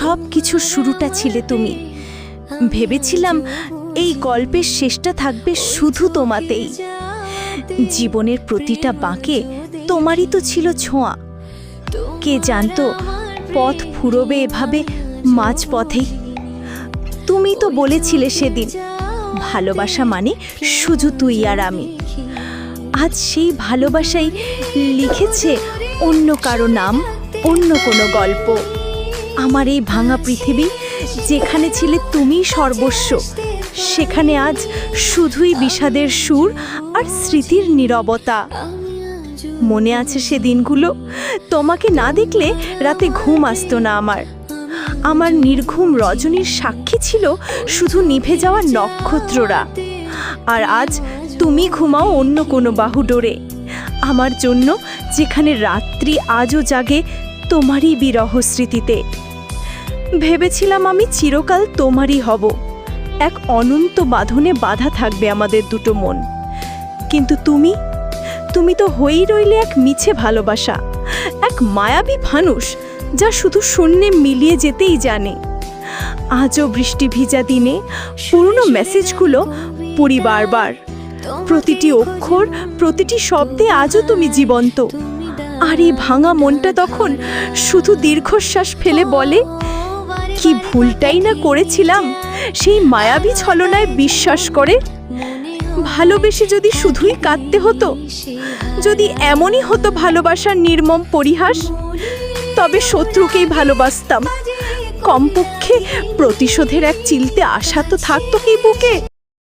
সব কিছুর শুরুটা ছিলে তুমি। ভেবেছিলাম এই গল্পের শেষটা থাকবে শুধু তোমাতেই। জীবনের প্রতিটা বাঁকে তোমারই তো ছিল ছোঁয়া। কে জানতো পথ ফুরবে এভাবে মাঝ পথেই তুমি তো বলেছিলে সেদিন, ভালোবাসা মানে শুধু তুই আর আমি। আজ সেই ভালোবাসাই লিখেছে অন্য কারও নাম, অন্য কোনো গল্প। আমার এই ভাঙা পৃথিবী, যেখানে ছিলে তুমি সর্বস্ব, সেখানে আজ শুধুই বিষাদের সুর আর স্মৃতির নীরবতা। মনে আছে সে দিনগুলো? তোমাকে না দেখলে রাতে ঘুম আসতো না আমার। আমার নির্ঘুম রজনীর সাক্ষী ছিল শুধু নিভে যাওয়া নক্ষত্ররা। আর আজ তুমি ঘুমাও অন্য কোনো বাহু ডোরে। আমার জন্য যেখানে রাত্রি আজও জাগে, তোমারই বিরহ স্মৃতিতে। ভেবেছিলাম আমি চিরকাল তোমারই হব। এক অনন্ত বাঁধনে বাধা থাকবে আমাদের দুটো মন। কিন্তু তুমি তুমি তো হয়েই রইলে এক মিছে ভালোবাসা এক মায়াবী ফানুষ যা শুধু শূন্যে মিলিয়ে যেতেই জানে। আজও বৃষ্টি ভিজা দিনে পুরনো মেসেজগুলো পড়ি বারবার। প্রতিটি অক্ষর প্রতিটি শব্দে আজও তুমি জীবন্ত। আর এই ভাঙা মনটা তখন শুধু দীর্ঘশ্বাস ফেলে বলে কি ভুলটাই না করেছিলাম? সেই মায়াবী ছলনায় বিশ্বাস করে? ভালোবেসে যদি শুধুই কাঁদতে হতো? যদি এমনই হতো ভালোবাসার নির্মম পরিহাস? তবে শত্রুকেই ভালোবাসতাম। কমপক্ষে প্রতিশোধের এক চিলতে আশা তো থাকতো কি বুকে।